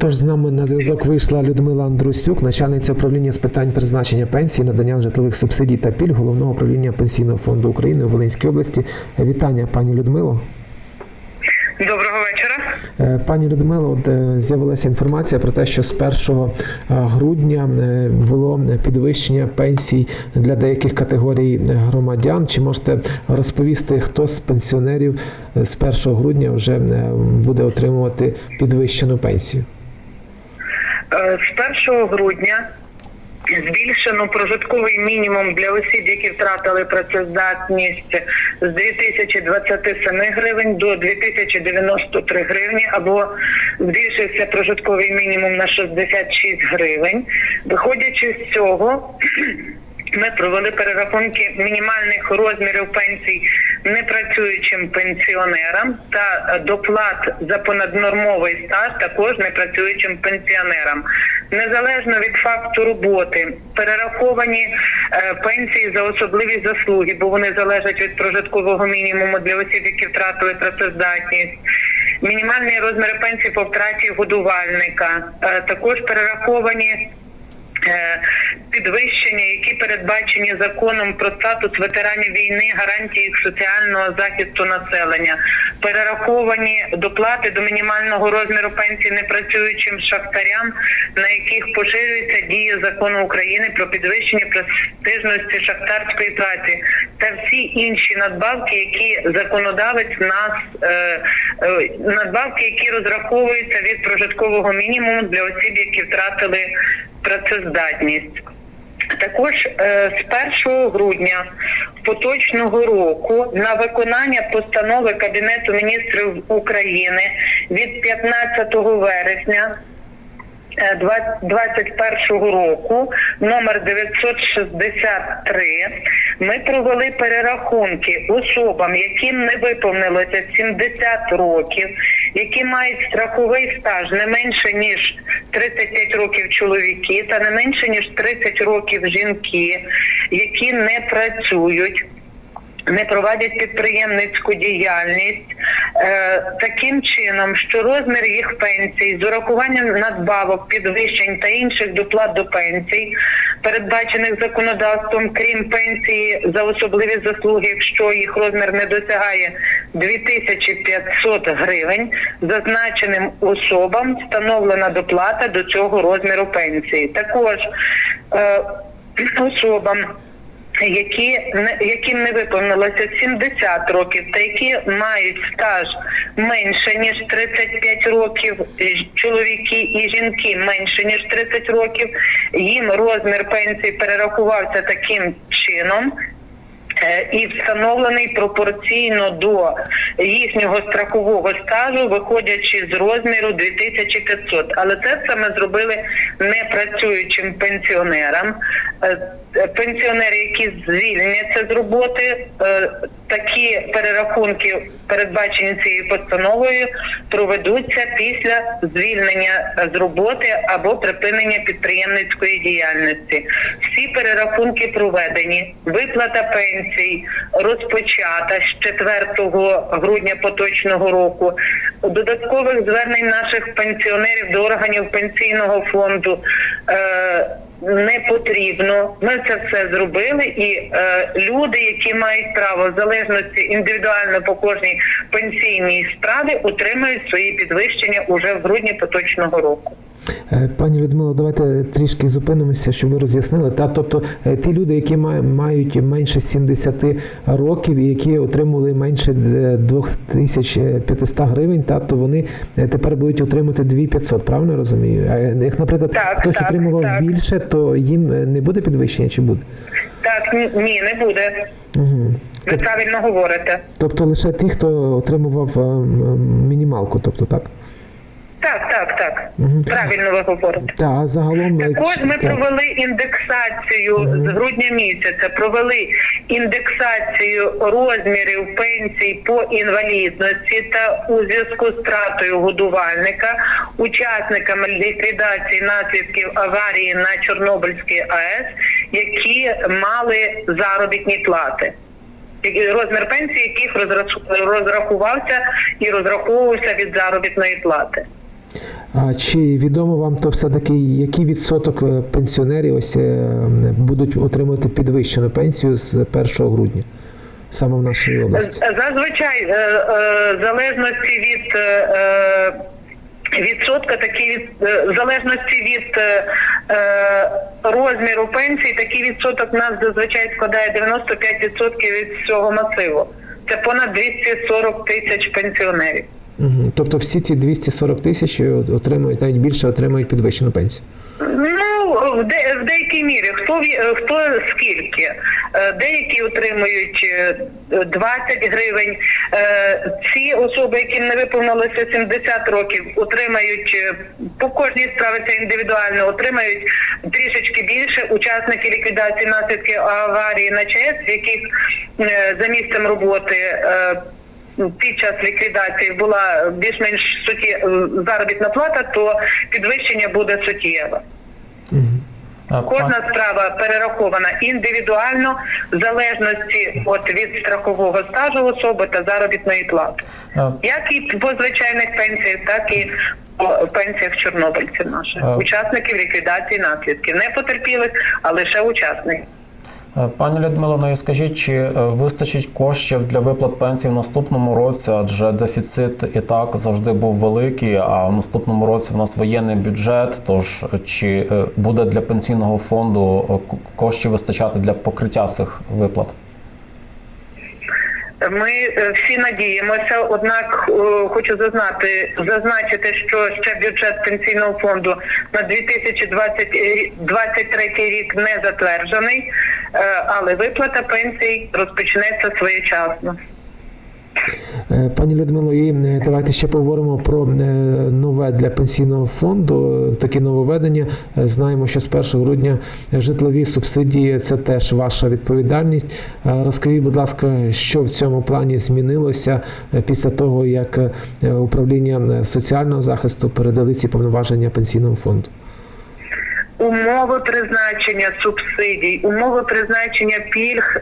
Отож, з нами на зв'язок вийшла Людмила Андрусюк, начальниця управління з питань призначення пенсії, надання житлових субсидій та пільг головного управління Пенсійного фонду України у Волинській області. Вітання, пані Людмило. Доброго вечора. Е, Пані Людмило, от е, з'явилася інформація про те, що з 1 грудня е, було підвищення пенсій для деяких категорій громадян. Чи можете розповісти, хто з пенсіонерів е, з 1 грудня вже е, буде отримувати підвищену пенсію? Е, З 1 грудня збільшено прожитковий мінімум для осіб, які втратили працездатність з 2027 гривень до 2093 гривні, або збільшився прожитковий мінімум на 66 гривень. Виходячи з цього. Ми провели перерахунки мінімальних розмірів пенсій непрацюючим пенсіонерам та доплат за понаднормовий стаж також непрацюючим пенсіонерам. Незалежно від факту роботи, перераховані е, пенсії за особливі заслуги, бо вони залежать від прожиткового мінімуму для осіб, які втратили працездатність. Мінімальні розміри пенсії по втраті годувальника е, також перераховані підвищення, які передбачені законом про статус ветеранів війни, гарантії соціального захисту населення, перераховані доплати до мінімального розміру пенсії непрацюючим шахтарям, на яких поширюється дія закону України про підвищення престижності шахтарської праці. Та всі інші надбавки, які законодавець нас е, е, надбавки, які розраховуються від прожиткового мінімуму для осіб, які втратили працездатність. Також е, з 1 грудня поточного року на виконання постанови Кабінету міністрів України від 15 вересня е, 2021 року номер 963 ми провели перерахунки особам, яким не виповнилося 70 років, які мають страховий стаж не менше ніж 35 років чоловіки та не менше ніж 30 років жінки, які не працюють не проводять підприємницьку діяльність е, таким чином, що розмір їх пенсій з урахуванням надбавок, підвищень та інших доплат до пенсій, передбачених законодавством, крім пенсії за особливі заслуги, якщо їх розмір не досягає 2500 гривень, зазначеним особам встановлена доплата до цього розміру пенсії. Також е, особам які не яким не виповнилося 70 років, та які мають стаж менше ніж 35 років, чоловіки і жінки менше ніж 30 років, їм розмір пенсії перерахувався таким чином. е, І встановлений пропорційно до їхнього страхового стажу, виходячи з розміру 2500. Але це ми зробили непрацюючим пенсіонерам. Е, Пенсіонери, які звільняться з роботи, е, такі перерахунки, передбачені цією постановою, проведуться після звільнення з роботи або припинення підприємницької діяльності. Всі перерахунки проведені. Виплата пенсій розпочата з 4 грудня поточного року. Додаткових звернень наших пенсіонерів до органів пенсійного фонду. Не потрібно. Ми це все зробили, і е, люди, які мають право в залежності індивідуально по кожній пенсійній справі, отримають свої підвищення уже в грудні поточного року. Е, Пані Людмило, давайте трішки зупинимося, щоб ви роз'яснили. Та тобто е, ті люди, які мають менше 70 років і які отримували менше е, 2500 гривень, та то вони е, тепер будуть отримати 2500, правильно розумію? А е, як, наприклад, Так, хтось так, отримував так. більше, то їм е, не буде підвищення чи буде? Так, ні, не буде. Угу. Ви правильно говорите. Тобто лише ті, хто отримував е, мінімалку, тобто так? Так, так, так. Правильно ви говорите. Та а загалом Також ми та. провели індексацію з грудня місяця. Провели індексацію розмірів пенсій по інвалідності та у зв'язку з втратою годувальника учасниками ліквідації наслідків аварії на Чорнобильській АЕС, які мали заробітні плати. Розмір пенсії, яких розрахувався і розраховувався від заробітної плати. Чи відомо вам то все таки, який відсоток е, пенсіонерів ось е, будуть отримувати підвищену пенсію з 1 грудня саме в нашій області? Зазвичай, е, в залежності від відсотка, такі в залежності від розміру пенсії, такий відсоток у нас зазвичай складає 95% від всього масиву. Це понад 240 тисяч пенсіонерів. Тобто всі ці 240 тисяч отримують навіть більше отримують підвищену пенсію. Ну, в, де, в деякій мірі. Хто, хто скільки? Е, Деякі отримують е, 20 гривень. Е, Ці особи, яким не виповнилося 70 років, отримають е, по кожній справі це індивідуально, отримають трішечки більше. Учасники ліквідації наслідків аварії на ЧАЕС, яких е, за місцем роботи. Е, під час ліквідації була більш-менш суті е, заробітна плата, то підвищення буде суттєве. Кожна справа перерахована індивідуально в залежності от від страхового стажу особи та заробітної плати, як і по звичайних пенсіях, так і по пенсіях чорнобильців наших учасників ліквідації наслідків, не потерпілих, а лише учасників. Е, Пані Людмило, ну і скажіть, чи е, вистачить коштів для виплат пенсій в наступному році? Адже дефіцит і так завжди був великий. А в наступному році в нас воєнний бюджет. Тож чи е, буде для пенсійного фонду коштів вистачати для покриття цих виплат? Ми е, всі надіємося, однак е, хочу зазнати зазначити, що ще бюджет пенсійного фонду на 2023 рік не затверджений, е, але виплата пенсій розпочнеться своєчасно. Е, Пані Людмило, і е, давайте ще поговоримо про е, нове для пенсійного фонду. Таке нововведення. Знаємо, що з 1 грудня житлові субсидії це теж ваша відповідальність. Розкажіть, будь ласка, що в цьому плані змінилося після того, як управління соціального захисту передали ці повноваження пенсійному фонду? Умови призначення субсидій, умови призначення пільг.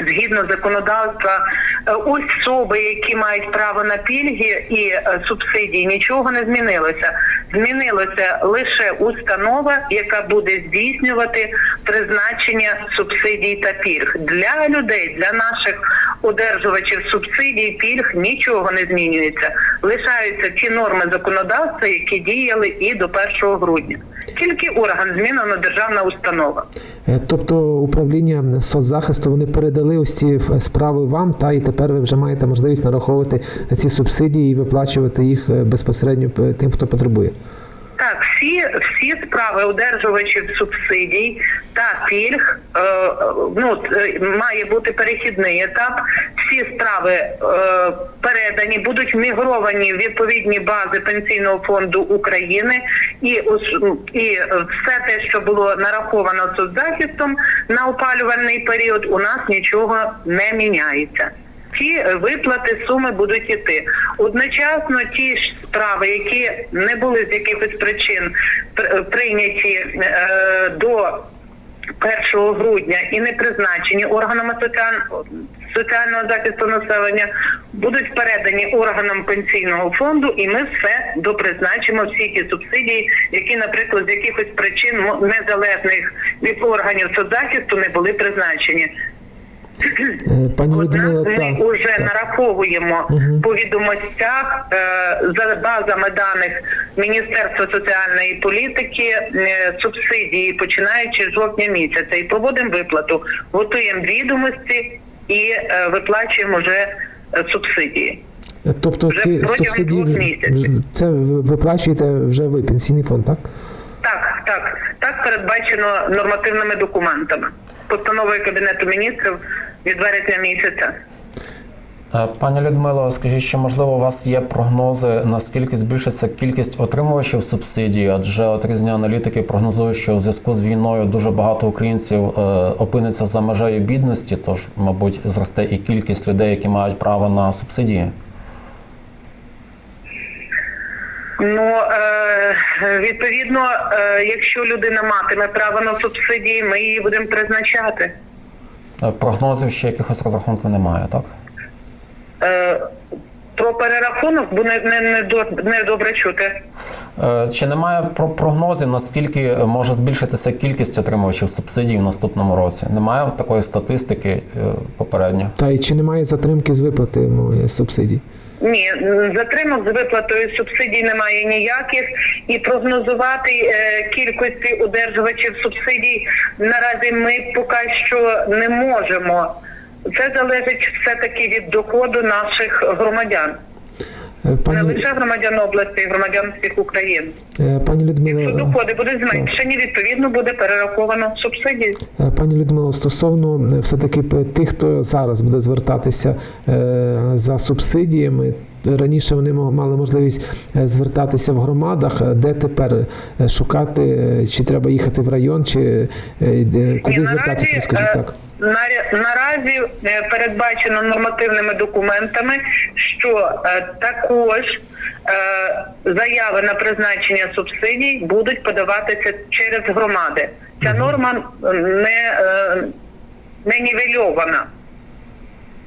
Згідно законодавства, е, особи, які мають право на пільги і е, субсидії, нічого не змінилося. Змінилася лише установа, яка буде здійснювати призначення субсидій та пільг для людей, для наших одержувачів субсидій, пільг нічого не змінюється. Лишаються ті норми законодавства, які діяли і до 1 грудня. Тільки орган змінена державна установа. Е, Тобто управління соцзахисту вони передали ось ці е, справи вам, та і тепер ви вже маєте можливість нараховувати ці субсидії і виплачувати їх е, безпосередньо тим, хто потребує. Всі, всі справи одержувачів субсидій та пільг е, ну, е, має бути перехідний етап. Всі справи е, передані, будуть мігровані в відповідні бази пенсійного фонду України, і, і все те, що було нараховано соцзахистом на опалювальний період, у нас нічого не міняється. Ці виплати суми будуть іти. Одночасно ті ж справи, які не були з якихось причин пр- прийняті е, до 1 грудня і не призначені органами соціаль- соціального захисту населення, будуть передані органам пенсійного фонду, і ми все допризначимо всі ті субсидії, які, наприклад, з якихось причин незалежних від органів соцзахисту не були призначені. Е, Пані Людмила, ми так, вже так. нараховуємо Мгм. по відомостях е, за базами даних Міністерства соціальної політики е, субсидії, починаючи з жовтня місяця, і проводимо виплату, готуємо відомості і виплачуємо вже субсидії. Тобто вже ці субсидії це ви виплачуєте вже ви, пенсійний фонд, так? Так, так, так передбачено нормативними документами, постановою Кабінету міністрів від вересня місяця. Е, Пані Людмило, скажіть, що можливо у вас є прогнози, наскільки збільшиться кількість отримувачів субсидій? Адже от різні аналітики прогнозують, що у зв'язку з війною дуже багато українців е, опиниться за межею бідності, тож, мабуть, зросте і кількість людей, які мають право на субсидії. Ну е, відповідно, якщо людина матиме право на субсидії, ми її будемо призначати. Е, Прогнозів ще якихось розрахунків немає, так? Е, про перерахунок, бо не, не, не, до- не добре чути. Е, Чи немає прогнозів, наскільки може збільшитися кількість отримувачів субсидій в наступному році? Немає такої статистики е, попередньо? Та і чи немає затримки з виплати субсидій? Ні, затримок з виплатою субсидій немає ніяких, і прогнозувати е, кількості одержувачів субсидій наразі ми поки що не можемо. Це залежить все таки від доходу наших громадян, Е, не лише громадян області, і громадян всіх України. Пані Людмила... Якщо доходи будуть зменшені, відповідно буде перераховано субсидії. е, пані Людмила, стосовно е, все-таки тих, хто зараз буде звертатися е, за субсидіями. Раніше вони мали можливість е, звертатися в громадах. Е, Де тепер е, шукати, чи треба їхати в район, чи куди звертатися, скажіть так. Наразі передбачено нормативними документами, що також заяви на призначення субсидій будуть подаватися через громади. Ця норма не, не нівельована.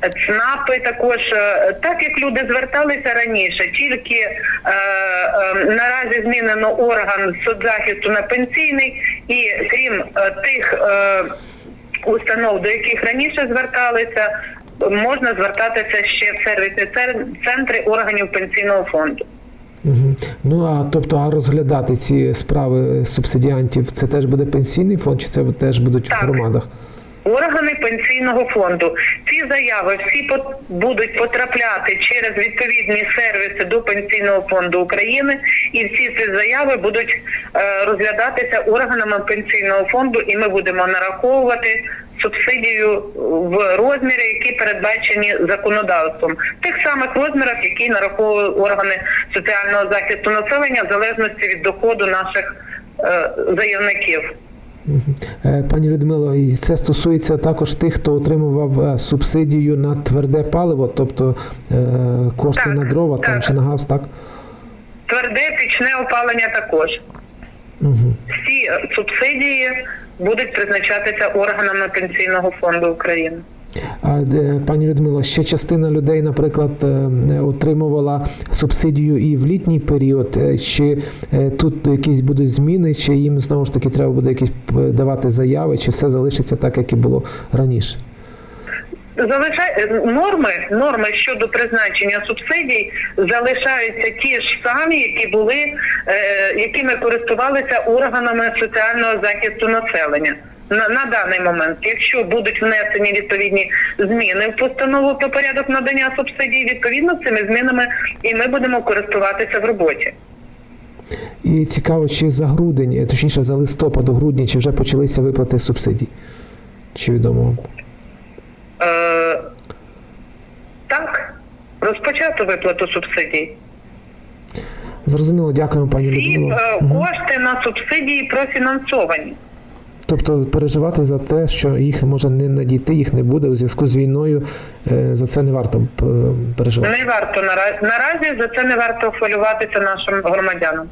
ЦНАПи також, е, так як люди зверталися раніше, тільки е, е, наразі змінено орган соцзахисту на пенсійний, і крім е, тих е, установ, до яких раніше зверталися, можна звертатися ще в сервісні центри органів пенсійного фонду. Угу. Ну а тобто, а розглядати ці справи субсидіантів, це теж буде пенсійний фонд, чи це теж будуть Так. в громадах? Органи пенсійного фонду. Ці заяви всі будуть потрапляти через відповідні сервіси до пенсійного фонду України, і всі ці заяви будуть е, розглядатися органами пенсійного фонду, і ми будемо нараховувати субсидію в розмірі, які передбачені законодавством, тих самих розмірах, які нараховують органи соціального захисту населення, в залежності від доходу наших е, заявників. Е, Пані Людмило, і це стосується також тих, хто отримував е, субсидію на тверде паливо, тобто е, кошти Так, на дрова там чи на газ, так? Тверде пічне опалення також. Угу. Всі субсидії будуть призначатися органами пенсійного фонду України. Пані Людмило, ще частина людей, наприклад, е, отримувала субсидію і в літній період. Е, Чи е, тут якісь будуть зміни, чи їм знову ж таки треба буде якісь давати заяви, чи все залишиться так, як і було раніше? Залишай е, норми, норми щодо призначення субсидій залишаються ті ж самі, які були, е, якими користувалися органами соціального захисту населення. На, на даний момент, якщо будуть внесені відповідні зміни в постанову про порядок надання субсидій, відповідно цими змінами і ми будемо користуватися в роботі. І цікаво, чи за грудень, е, точніше за листопад, грудні, чи вже почалися виплати субсидій? Чи відомо вам? Е, так, розпочато виплату субсидій. Зрозуміло, дякуємо, пані Всі Людмило. е, кошти на субсидії профінансовані. Тобто переживати за те, що їх може не надійти, їх не буде у зв'язку з війною. е, За це не варто е, переживати. Не варто наразі наразі за це не варто хвилюватися нашим громадянам.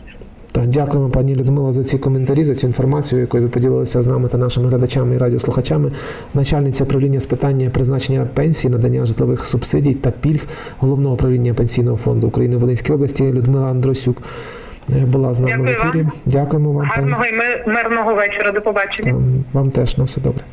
Так, дякуємо, пані Людмило, за ці коментарі, за цю інформацію, якою ви поділилися з нами та нашими глядачами і радіослухачами. Начальниця управління з питання призначення пенсій, надання житлових субсидій та пільг головного управління пенсійного фонду України в Волинській області Людмила Андросюк була з нами Дякую в ефірі. вам. Дякуємо вам, пані. Гарного і мирного вечора. До побачення. Вам теж на все добре.